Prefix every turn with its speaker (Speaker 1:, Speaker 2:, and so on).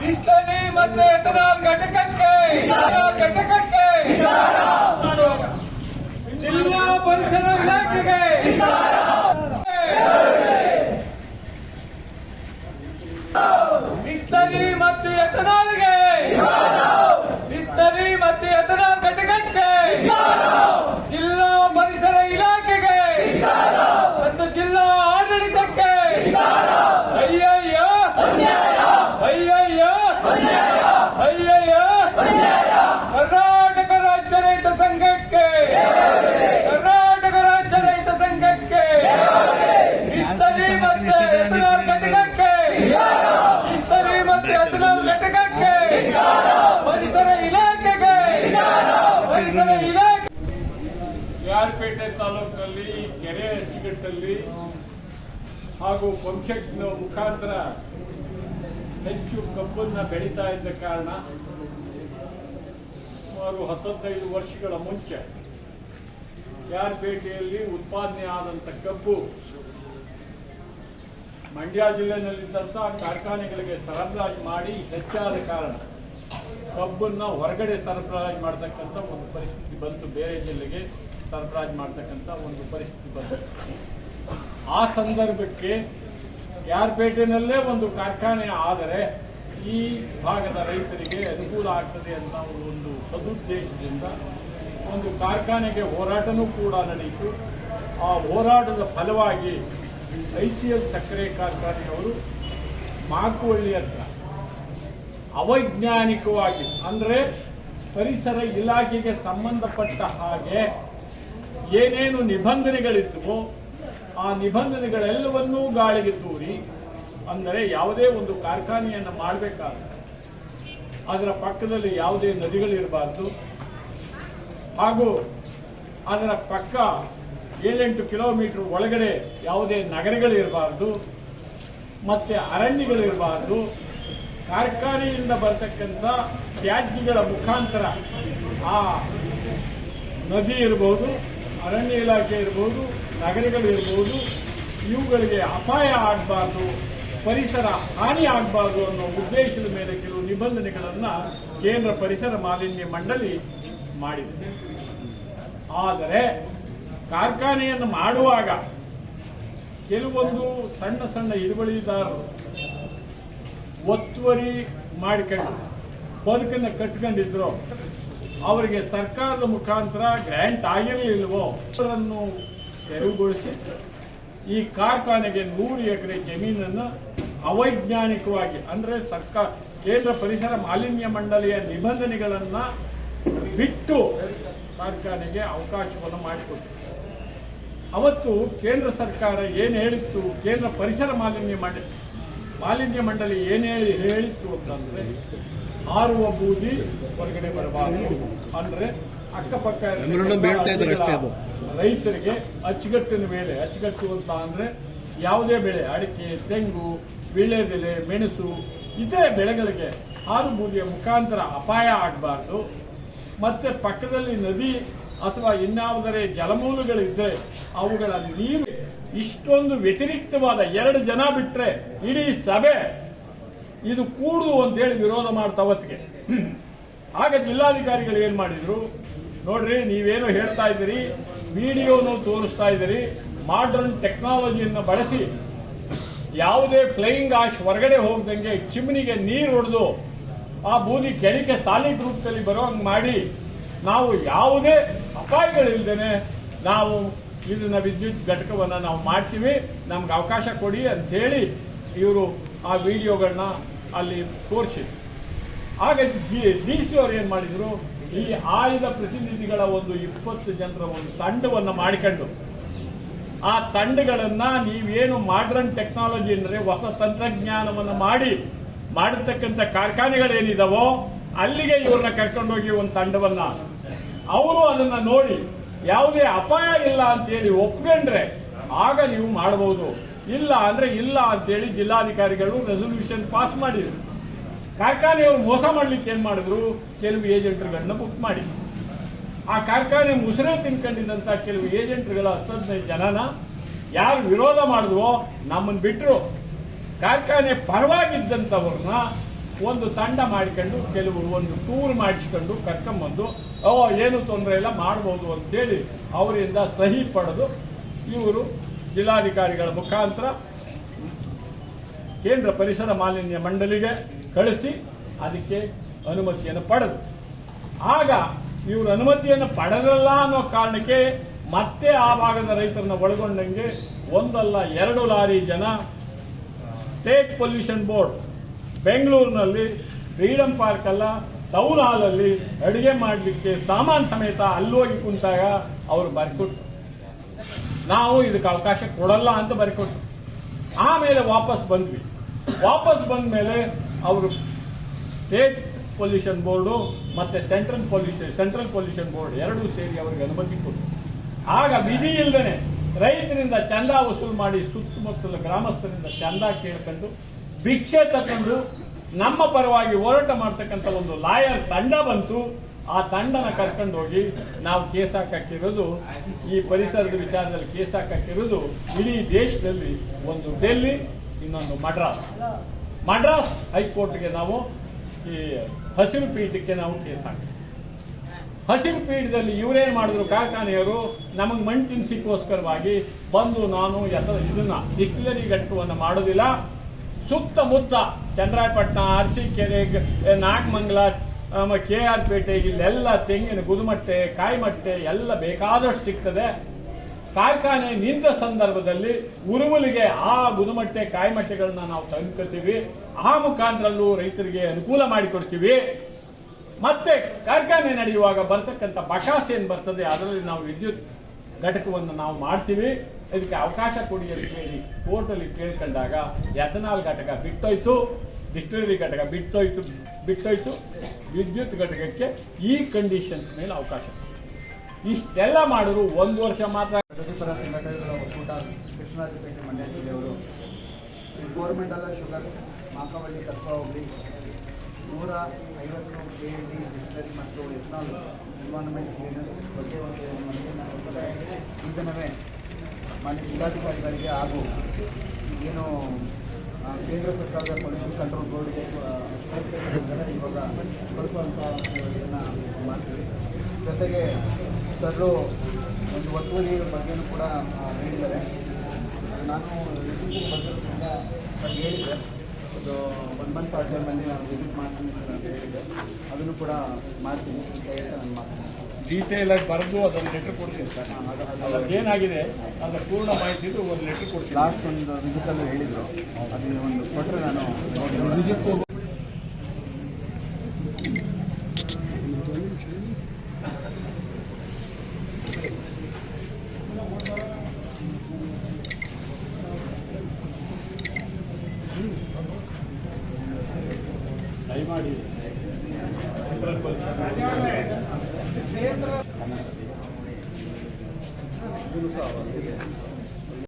Speaker 1: ಡಿಸ್ಟನಿ ಮತ್ತೆ ಎಥನಾಲ್ ಘಟಕಕ್ಕೆ ಘಟಕಕ್ಕೆ. ಜಿಲ್ಲಾ ಪರಿಸರ ಇಲಾಖೆಗೆ. ಡಿಸ್ಟನಿ ಮತ್ತು ಎಥನಾಲ್ಗೆ ಡಿಸ್ಟನಿ ಮತ್ತು ಎಥನಾಲ್ ಘಟಕಕ್ಕೆ ಜಿಲ್ಲಾ ಪರಿಸರ ಇಲಾಖೆಗೆ ಮತ್ತು ಜಿಲ್ಲಾ ಆಡಳಿತಕ್ಕೆ ಅಯ್ಯಯ್ಯ ಅಯ್ಯಯ್ಯ! ಕರ್ನಾಟಕ ರಾಜ್ಯ ರೈತ ಸಂಘಕ್ಕೆ! ಕರ್ನಾಟಕ ರಾಜ್ಯ ರೈತ ಸಂಘಕ್ಕೆ! ಇಷ್ಟರಿ ಮತ್ತೆ ಎಥನಾಲ್ ಘಟಕಕ್ಕೆ! ಇಷ್ಟರಿ ಮತ್ತೆ ಎಥನಾಲ್ ಘಟಕಕ್ಕೆ! ಪರಿಸರ ಇಲಾಖೆಗೆ! ಪರಿಸರ ಇಲಾಖೆ!
Speaker 2: ಯಾರ್ಪೇಟೆ ತಾಲೂಕಿನಲ್ಲಿ ಕೆರೆ ಅಚ್ಚುಕಟ್ಟಲ್ಲಿ ಹಾಗೂ ಪಂಪ್ಸೆಟ್ನ ಮುಖಾಂತರ ಹೆಚ್ಚು ಕಬ್ಬನ್ನು ಬೆಳೀತಾ ಇದ್ದ ಕಾರಣ ಸುಮಾರು ಹತ್ತತ್ತೈದು ವರ್ಷಗಳ ಮುಂಚೆ ಯಾರ್ಪೇಟೆಯಲ್ಲಿ ಉತ್ಪಾದನೆ ಆದಂಥ ಕಬ್ಬು ಮಂಡ್ಯ ಜಿಲ್ಲೆಯಲ್ಲಿದ್ದಂಥ ಕಾರ್ಖಾನೆಗಳಿಗೆ ಸರಬರಾಜು ಮಾಡಿ ಹೆಚ್ಚಾದ ಕಾರಣ ಕಬ್ಬನ್ನು ಹೊರಗಡೆ ಸರಬರಾಜು ಮಾಡ್ತಕ್ಕಂಥ ಒಂದು ಪರಿಸ್ಥಿತಿ ಬಂತು. ಬೇರೆ ಜಿಲ್ಲೆಗೆ ಸರಬರಾಜು ಮಾಡ್ತಕ್ಕಂಥ ಒಂದು ಪರಿಸ್ಥಿತಿ ಬಂತು. ಆ ಸಂದರ್ಭಕ್ಕೆ ಯಾರ್ಪೇಟೆನಲ್ಲೇ ಒಂದು ಕಾರ್ಖಾನೆ ಆದರೆ ಈ ಭಾಗದ ರೈತರಿಗೆ ಅನುಕೂಲ ಆಗ್ತದೆ ಅಂತ ಒಂದು ಸದುದ್ದೇಶದಿಂದ ಒಂದು ಕಾರ್ಖಾನೆಗೆ ಹೋರಾಟನೂ ಕೂಡ ನಡೆಯಿತು ಆ ಹೋರಾಟದ ಫಲವಾಗಿ ಐ ಸಿ ಎಲ್ ಸಕ್ಕರೆ ಕಾರ್ಖಾನೆಯವರು ಮಾಕುವಳ್ಳಿ ಹತ್ರ ಅವೈಜ್ಞಾನಿಕವಾಗಿ ಅಂದರೆ ಪರಿಸರ ಇಲಾಖೆಗೆ ಸಂಬಂಧಪಟ್ಟ ಹಾಗೆ ಏನೇನು ನಿಬಂಧನೆಗಳಿದ್ದವೋ ಆ ನಿಬಂಧನೆಗಳೆಲ್ಲವನ್ನೂ ಗಾಳಿಗೆ ತೂರಿ, ಅಂದರೆ ಯಾವುದೇ ಒಂದು ಕಾರ್ಖಾನೆಯನ್ನು ಮಾಡಬೇಕಾದ್ರೆ ಅದರ ಪಕ್ಕದಲ್ಲಿ ಯಾವುದೇ ನದಿಗಳಿರಬಾರ್ದು. ಹಾಗೂ ಅದರ ಪಕ್ಕ ಏಳೆಂಟು ಕಿಲೋಮೀಟರ್ ಒಳಗಡೆ ಯಾವುದೇ ನಗರಗಳಿರಬಾರ್ದು, ಮತ್ತೆ ಅರಣ್ಯಗಳಿರಬಾರ್ದು. ಕಾರ್ಖಾನೆಯಿಂದ ಬರತಕ್ಕಂಥ ತ್ಯಾಜ್ಯಗಳ ಮುಖಾಂತರ ಆ ನದಿ ಇರ್ಬೋದು ಅರಣ್ಯ ಇಲಾಖೆ ಇರ್ಬೋದು, ನಗರಗಳು ಇರ್ಬೋದು, ಇವುಗಳಿಗೆ ಅಪಾಯ ಆಗಬಾರ್ದು, ಪರಿಸರ ಹಾನಿ ಆಗಬಾರ್ದು ಅನ್ನೋ ಉದ್ದೇಶದ ಮೇಲೆ ಕೆಲವು ನಿಬಂಧನೆಗಳನ್ನು ಕೇಂದ್ರ ಪರಿಸರ ಮಾಲಿನ್ಯ ಮಂಡಳಿ ಮಾಡಿದೆ. ಆದರೆ ಕಾರ್ಖಾನೆಯನ್ನು ಮಾಡುವಾಗ ಕೆಲವೊಂದು ಸಣ್ಣ ಸಣ್ಣ ಹಿಡುವಳಿದಾರರು ಒತ್ತುವರಿ ಮಾಡಿಕೊಂಡು, ಬದುಕನ್ನು ಕಟ್ಕೊಂಡಿದ್ರು. ಅವರಿಗೆ ಸರ್ಕಾರದ ಮುಖಾಂತರ ಗ್ರ್ಯಾಂಟ್ ಆಗಿರಲಿಲ್ವೋ, ಅವರನ್ನು ತೆರವುಗೊಳಿಸಿ ಈ ಕಾರ್ಖಾನೆಗೆ ನೂರು ಎಕರೆ ಜಮೀನನ್ನು ಅವೈಜ್ಞಾನಿಕವಾಗಿ, ಅಂದರೆ ಸರ್ಕಾರ ಕೇಂದ್ರ ಪರಿಸರ ಮಾಲಿನ್ಯ ಮಂಡಳಿಯ ನಿಬಂಧನೆಗಳನ್ನು ಬಿಟ್ಟು ಕಾರ್ಖಾನೆಗೆ ಅವಕಾಶವನ್ನು ಮಾಡಿಕೊಟ್ಟು ಅವತ್ತು ಕೇಂದ್ರ ಸರ್ಕಾರ ಏನು ಹೇಳಿತ್ತು ಕೇಂದ್ರ ಪರಿಸರ ಮಾಲಿನ್ಯ ಮಾಡಿ, ಮಾಲಿನ್ಯ ಮಂಡಳಿ ಏನು ಹೇಳಿ ಹೇಳಿತ್ತು ಅಂತಂದ್ರೆ ಹಾರುವ ಬೂದಿ ಹೊರಗಡೆ ಬರಬಾರದು ಅಂದ್ರೆ ಅಕ್ಕಪಕ್ಕ. ರೈತರಿಗೆ ಅಚ್ಚುಗಟ್ಟಿನ ಮೇಲೆ ಅಚ್ಚುಕಟ್ಟು ಅಂತ ಅಂದ್ರೆ ಯಾವುದೇ ಬೆಳೆ ಅಡಿಕೆ ತೆಂಗು ವೀಳ್ಯದೆಲೆ ಮೆಣಸು ಇತರೆ ಬೆಳೆಗಳಿಗೆ ಹಾರು ಬೂದಿಯ ಮುಖಾಂತರ ಅಪಾಯ ಆಗಬಾರ್ದು ಮತ್ತೆ ಪಕ್ಕದಲ್ಲಿ ನದಿ ಅಥವಾ ಇನ್ಯಾವುದರೆ ಜಲಮೂಲಗಳಿದ್ರೆ ಅವುಗಳ ನೀರು ಇಷ್ಟೊಂದು ವ್ಯತಿರಿಕ್ತವಾದ ಎರಡು ಜನ ಬಿಟ್ಟರೆ ಇಡೀ ಸಭೆ ಇದು ಕೂಡುದು ಅಂತೇಳಿ ವಿರೋಧ ಮಾಡ್ತಾ ಅವತ್ತಿಗೆ. ಆಗ ಜಿಲ್ಲಾಧಿಕಾರಿಗಳು ಏನು ಮಾಡಿದ್ರು? ನೋಡ್ರಿ, ನೀವೇನು ಹೇಳ್ತಾ ಇದ್ದೀರಿ, ವಿಡಿಯೋನು ತೋರಿಸ್ತಾ ಇದ್ದೀರಿ ಮಾಡರ್ನ್ ಟೆಕ್ನಾಲಜಿಯನ್ನು ಬಳಸಿ ಯಾವುದೇ ಫ್ಲೈಯಿಂಗ್ ಆಶ್ ಹೊರಗಡೆ ಹೋಗ್ದಂಗೆ ಚಿಮ್ನಿಗೆ ನೀರು ಹೊಡೆದು ಆ ಬೂದಿ ಕೆಳಿಕೆ ಸಾಲಿಡ್ ರೂಪದಲ್ಲಿ ಹಂಗೆ ಮಾಡಿ ನಾವು ಯಾವುದೇ ಅಪಾಯಗಳಿಲ್ದೇನೆ ನಾವು ಇದನ್ನ ವಿದ್ಯುತ್ ಘಟಕವನ್ನು ನಾವು ಮಾಡ್ತೀವಿ, ನಮ್ಗೆ ಅವಕಾಶ ಕೊಡಿ ಅಂಥೇಳಿ ಇವರು ಆ ವಿಡಿಯೋಗಳನ್ನ ಅಲ್ಲಿ ತೋರಿಸಿ. ಆಗ ಡಿ ಸಿ ಅವರು ಏನು ಮಾಡಿದ್ರು? ಈ ಆಯುಧ ಪ್ರತಿನಿಧಿಗಳ ಒಂದು ಇಪ್ಪತ್ತು ಜನರ ಒಂದು ತಂಡವನ್ನು ಮಾಡಿಕೊಂಡು, ಆ ತಂಡಗಳನ್ನು ನೀವೇನು ಮಾಡ್ರನ್ ಟೆಕ್ನಾಲಜಿ ಅಂದರೆ ಹೊಸ ತಂತ್ರಜ್ಞಾನವನ್ನು ಮಾಡಿ ಮಾಡಿರ್ತಕ್ಕಂಥ ಕಾರ್ಖಾನೆಗಳೇನಿದಾವೋ, ಅಲ್ಲಿಗೆ ಇವ್ರನ್ನ ಕರ್ಕೊಂಡೋಗಿ ಒಂದು ತಂಡವನ್ನ. ಅವರು ಅದನ್ನ ನೋಡಿ, ಯಾವುದೇ ಅಪಾಯ ಇಲ್ಲ ಅಂತೇಳಿ ಒಪ್ಕೊಂಡ್ರೆ, ಆಗ ನೀವು ಮಾಡಬಹುದು ಇಲ್ಲ ಅಂದ್ರೆ ಇಲ್ಲ ಅಂತೇಳಿ ಜಿಲ್ಲಾಧಿಕಾರಿಗಳು ರೆಸೊಲ್ಯೂಷನ್ ಪಾಸ್ ಮಾಡಿದ್ರು. ಕಾರ್ಖಾನೆಯವರು ಮೋಸ ಮಾಡ್ಲಿಕ್ಕೆ ಏನು ಮಾಡಿದ್ರು? ಕೆಲವು ಏಜೆಂಟ್ಗಳನ್ನ ಬುಕ್ ಮಾಡಿ ಆ ಕಾರ್ಖಾನೆ ಮುಸುರೆ ತಿನ್ಕೊಂಡಿದ್ದಂಥ ಕೆಲವು ಏಜೆಂಟ್ಗಳ ಹತ್ತು ಹದಿನೈದು ಜನನ ಯಾರು ವಿರೋಧ ಮಾಡಿದ್ವೋ ನಮ್ಮನ್ನು ಬಿಟ್ಟರು ಕಾರ್ಖಾನೆ ಪರವಾಗಿದ್ದಂಥವ್ರನ್ನ ಒಂದು ತಂಡ ಮಾಡಿಕೊಂಡು ಕೆಲವು ಒಂದು ಟೂರ್ ಮಾಡಿಸ್ಕೊಂಡು ಕರ್ಕೊಂಬಂದು, ಓ, ಏನು ತೊಂದರೆ ಇಲ್ಲ, ಮಾಡ್ಬೋದು ಅಂತೇಳಿ ಅವರಿಂದ ಸಹಿ ಪಡೆದು ಇವರು ಜಿಲ್ಲಾಧಿಕಾರಿಗಳ ಮುಖಾಂತರ ಕೇಂದ್ರ ಪರಿಸರ ಮಾಲಿನ್ಯ ಮಂಡಳಿಗೆ ಕಳಿಸಿ ಅದಕ್ಕೆ ಅನುಮತಿಯನ್ನು ಪಡೆದು. ಆಗ ಇವರು ಅನುಮತಿಯನ್ನು ಪಡೆದಲ್ಲ ಅನ್ನೋ ಕಾರಣಕ್ಕೆ ಮತ್ತೆ ಆ ಭಾಗದ ರೈತರನ್ನ ಒಳಗೊಂಡಂಗೆ ಒಂದಲ್ಲ ಎರಡು ಲಾರಿ ಜನ ಸ್ಟೇಟ್ ಪೊಲ್ಯೂಷನ್ ಬೋರ್ಡ್ ಬೆಂಗಳೂರಿನಲ್ಲಿ ಫ್ರೀಡಮ್ ಪಾರ್ಕ್ ಅಲ್ಲ, ಟೌನ್ ಹಾಲಲ್ಲಿ ಅಡುಗೆ ಮಾಡಲಿಕ್ಕೆ ಸಾಮಾನು ಸಮೇತ ಅಲ್ಲೋಗಿ ಕುಂತಾಗ ಅವರು ಬರ್ಕೊಟ್ರು. ನಾವು ಇದಕ್ಕೆ ಅವಕಾಶ ಕೊಡಲ್ಲ ಅಂತ ಬರ್ಕೊಟ್ರು. ಆಮೇಲೆ ವಾಪಸ್ ಬಂದ್ವಿ. ವಾಪಸ್ ಬಂದ ಮೇಲೆ ಅವರು ಸ್ಟೇಟ್ ಪೊಲ್ಯೂಷನ್ ಬೋರ್ಡು ಮತ್ತು central pollution central pollution board ಎರಡೂ ಸೇರಿ ಅವರಿಗೆ ಅನುಮತಿ ಕೊಟ್ಟು ಆಗ ವಿಧಿ ಇಲ್ಲದೆ ರೈತರಿಂದ ಚಂದ ವಸೂಲು ಮಾಡಿ ಸುತ್ತಮುತ್ತಲ ಗ್ರಾಮಸ್ಥರಿಂದ ಚಂದ ಕೇಳ್ಕೊಂಡು ಭಿಕ್ಷೆ ತಕೊಂಡು ನಮ್ಮ ಪರವಾಗಿ ಹೋರಾಟ ಮಾಡ್ತಕ್ಕಂಥ ಒಂದು ಲಾಯರ್ ತಂಡ ಬಂತು. ಆ ತಂಡನ ಕರ್ಕೊಂಡು ಹೋಗಿ ನಾವು ಕೇಸ್ ಹಾಕಿರೋದು ಈ ಪರಿಸರದ ವಿಚಾರದಲ್ಲಿ ಕೇಸ್ ಹಾಕಿರೋದು ಇಡೀ ದೇಶದಲ್ಲಿ ಒಂದು ಡೆಲ್ಲಿ, ಇನ್ನೊಂದು ಮಡ್ರಾಸ್ ಮಡ್ರಾಸ್ ಹೈಕೋರ್ಟ್ಗೆ ನಾವು ಈ ಹಸಿರು ಪೀಠಕ್ಕೆ ನಾವು ಕೇಸ್ ಹಾಕಿದ್ವಿ ಹಸಿರು ಪೀಠದಲ್ಲಿ ಇವರೇನು ಮಾಡಿದ್ರು ಕಾರ್ಖಾನೆಯವರು, ನಮಗೆ ಮಣ್ಣು ತಿನ್ಸಿಕ್ಕೋಸ್ಕರವಾಗಿ ಬಂದು ನಾನು ಯಥ ಇದನ್ನ ಡಿಸ್ಟಿಲರಿ ಘಟಕವನ್ನು ಮಾಡೋದಿಲ್ಲ. ಸುತ್ತಮುತ್ತ ಚಂದ್ರಾಯಪಟ್ಟಣ, ಅರಸೀಕೆರೆ, ನಾಗಮಂಗಲ ಕೆ ಆರ್ ಪೇಟೆ ಇಲ್ಲೆಲ್ಲ ತೆಂಗಿನ ಗುದುಮಟ್ಟೆ, ಕಾಯಿಮಟ್ಟೆ ಎಲ್ಲ ಬೇಕಾದಷ್ಟು ಸಿಗ್ತದೆ. ಕಾರ್ಖಾನೆ ನಿಂತ ಸಂದರ್ಭದಲ್ಲಿ ಉರುಮುಲಿಗೆ ಆ ಗುದುಮಟ್ಟೆ, ಕಾಯಿಮಟ್ಟೆಗಳನ್ನ ನಾವು ತಂದ್ಕೊತೀವಿ ಆ ಮುಖಾಂತರಲ್ಲೂ ರೈತರಿಗೆ ಅನುಕೂಲ ಮಾಡಿಕೊಡ್ತೀವಿ. ಮತ್ತೆ ಕಾರ್ಖಾನೆ ನಡೆಯುವಾಗ ಬರ್ತಕ್ಕಂಥ ಬಕಾಸ್ ಏನು ಬರ್ತದೆ, ಅದರಲ್ಲಿ ನಾವು ವಿದ್ಯುತ್ ಘಟಕವನ್ನು ನಾವು ಮಾಡ್ತೀವಿ. ಇದಕ್ಕೆ ಅವಕಾಶ ಕೊಡಿ ಅಂತ ಹೇಳಿ ಕೋರ್ಟಲ್ಲಿ ಕೇಳ್ಕೊಂಡಾಗ ಎಥನಾಲ್ ಘಟಕ ಬಿಟ್ಟೋಯ್ತು. ಡಿಸ್ಟಿಲರಿ ಘಟಕ ಬಿಟ್ಟೋಯ್ತು ಬಿಟ್ಟೋಯ್ತು. ವಿದ್ಯುತ್ ಘಟಕಕ್ಕೆ ಈ ಕಂಡೀಷನ್ಸ್ ಮೇಲೆ ಅವಕಾಶ. ಇಷ್ಟೆಲ್ಲ ಮಾಡಿದ್ರು ಒಂದು ವರ್ಷ ಮಾತ್ರ.
Speaker 3: ಪ್ರಗತಿಪರ ಸಂಘಟನೆಗಳ ಒಕ್ಕೂಟ ಕೃಷ್ಣರಾಜಪೇಟೆ ಮಂಡ್ಯ ಜಿಲ್ಲೆಯವರು ಗೋರ್ಮೆಂಟ್ ಅಲ್ಲ ಶುಗರ್ ಮಾಕವಳ್ಳಿ ಕಲ್ಪ ಹೋಗ್ಲಿ ನೂರ ಐವತ್ತು ಕೆ ಡಿ ಡಿಸ್ಟರಿ ಮತ್ತು ಎಥನಾಲ್ ಎನ್ವಾನ್ಮೆಂಟ್ ಕ್ಲೀನರ್ಸ್ ಬಗ್ಗೆ ಒಂದು ಮನವಿಯನ್ನು ಈ ದಿನವೇ ಮಾನ್ಯ ಜಿಲ್ಲಾಧಿಕಾರಿಗಳಿಗೆ ಹಾಗೂ ಏನು ಕೇಂದ್ರ ಸರ್ಕಾರದ ಪೊಲ್ಯೂಷನ್ ಕಂಟ್ರೋಲ್ ಬೋರ್ಡ್ಗೆ ಇವಾಗ ಇದನ್ನು ಮಾಡ್ತೀವಿ. ಜೊತೆಗೆ ಸರ್ರು ಒಂದು ಒತ್ತುವರಿ ಬಗ್ಗೆನೂ ಕೂಡ ಹೇಳಿದ್ದಾರೆ ನಾನು ಅವ್ರು ಹೇಳಿದ್ದೆ. ಅದು ಒನ್ ಮಂತ್ ಆರ್ಡರ್ನಲ್ಲಿ ನಾನು ವಿಸಿಟ್ ಮಾಡ್ತೀನಿ ಅಂತ ಹೇಳಿದೆ ಅದನ್ನು ಕೂಡ ಮಾಡ್ತೀನಿ ಅಂತ ಹೇಳ್ತಾ ನಾನು ಮಾಡ್ತೀನಿ
Speaker 2: ಡೀಟೇಲ್ ಆಗಿ ಬರೆದು ಅದೊಂದು ಲೆಟರ್ ಕೊಡ್ತೀನಿ ಸರ್ ಏನಾಗಿದೆ? ಅದರ ಪೂರ್ಣ ಇದ್ದು ಒಂದು ಲೆಟರ್ ಕೊಡ್ತೀನಿ.
Speaker 3: ಲಾಸ್ಟ್ ಒಂದು ವಿಸಿಟಲ್ಲಿ ಹೇಳಿದ್ರು. ಅದು ಒಂದು ಕೊಟ್ಟರೆ ನಾನು ವಿಸಿಟ್
Speaker 2: ದಯಮಾಡಿ